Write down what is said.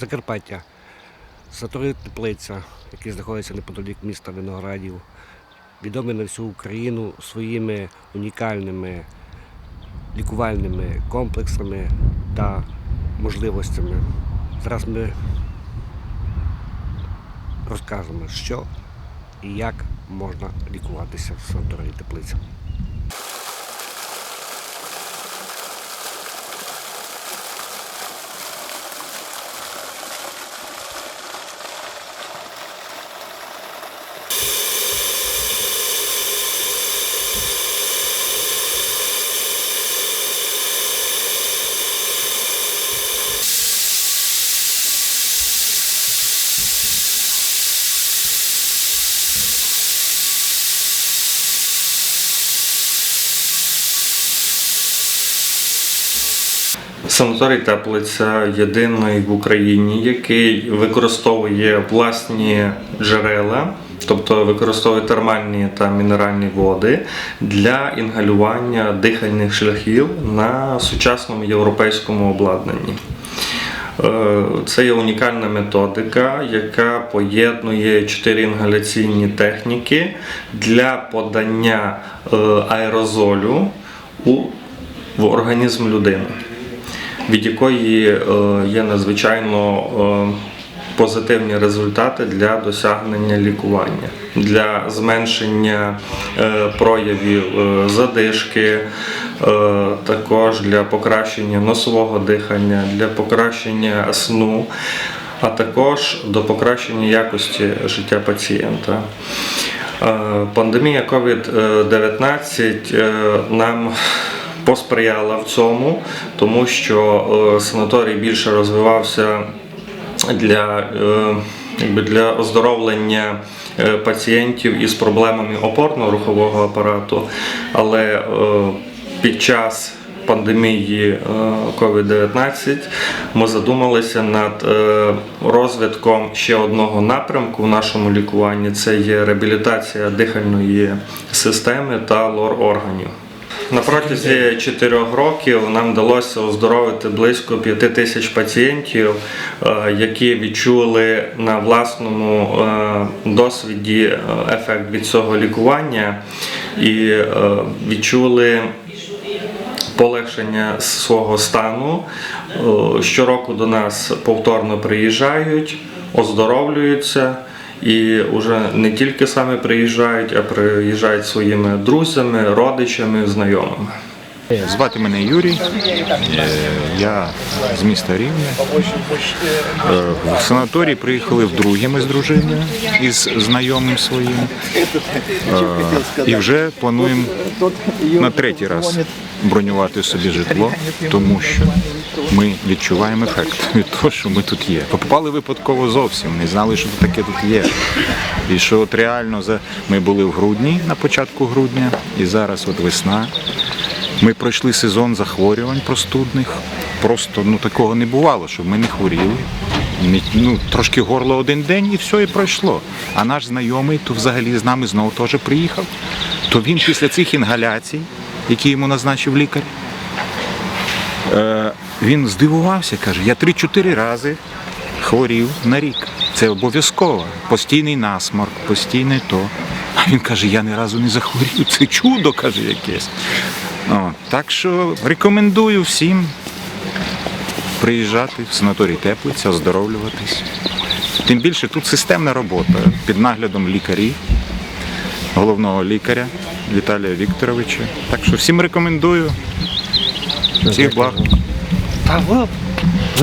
Закарпаття. Сатори Теплиця, який знаходиться неподалік міста Виноградів, відомий на всю Україну своїми унікальними лікувальними комплексами та можливостями. Зараз ми розкажемо, що і як можна лікуватися в санаторії Теплиця. Санаторій Теплиця єдиний в Україні, який використовує власні джерела, тобто використовує термальні та мінеральні води для інгалювання дихальних шляхів на сучасному європейському обладнанні. Е, Це є унікальна методика, яка поєднує чотири інгаляційні техніки для подання е, аерозолю в організм людини від якої е, є надзвичайно е, позитивні результати для досягнення лікування, для зменшення е, проявів задишки, також для покращення носового дихання, для покращення сну, а також до покращення якості життя пацієнта. Пандемія COVID-19 е, нам посприяла в цьому, тому що е, санаторій більше розвивався для, е, якби для оздоровлення е, пацієнтів із проблемами опорно-рухового апарату, але під час пандемії е, COVID-19 ми задумалися над розвитком ще одного напрямку в нашому лікуванні це є реабілітація дихальної системи та лор органів. На протязі чотирьох років нам вдалося оздоровити близько п'яти тисяч пацієнтів, е, які відчули на власному е, досвіді е, ефект від цього лікування і відчули полегшення свого стану. Щороку до нас повторно приїжджають, оздоровлюються. І вже не тільки саме приїжджають, а приїжджають своїми друзями, родичами, знайомими. Звати мене Юрій, Е, я з міста Рівне. Е, В санаторій приїхали вдруге ми з дружиною із знайомим своїм. Е, І вже плануємо на третій раз бронювати собі житло, тому що ми відчуваємо ефект від того, що ми тут є. Попали випадково зовсім, не знали, що таке тут є. І що от реально за ми були в грудні на початку грудня, і зараз от весна. Ми пройшли сезон захворювань простудних. Просто ну такого не бувало, щоб ми не хворіли. Ну, трошки горло один день і все, і пройшло. А наш знайомий то взагалі з нами знову теж приїхав. То він після цих інгаляцій, які йому назначив лікар, е, він здивувався, каже, я 3-4 рази хворів на рік. Це обов'язково. Постійний насморк, постійне то. А він каже, я ні разу не захворів. Це чудо, каже, якесь. О, так що рекомендую всім приїжджати в санаторій Теплиця, оздоровлюватись. Тим більше тут системна робота під наглядом лікарів, головного лікаря Віталія Вікторовича. Так що всім рекомендую. Всіх благ. ตาเวิบ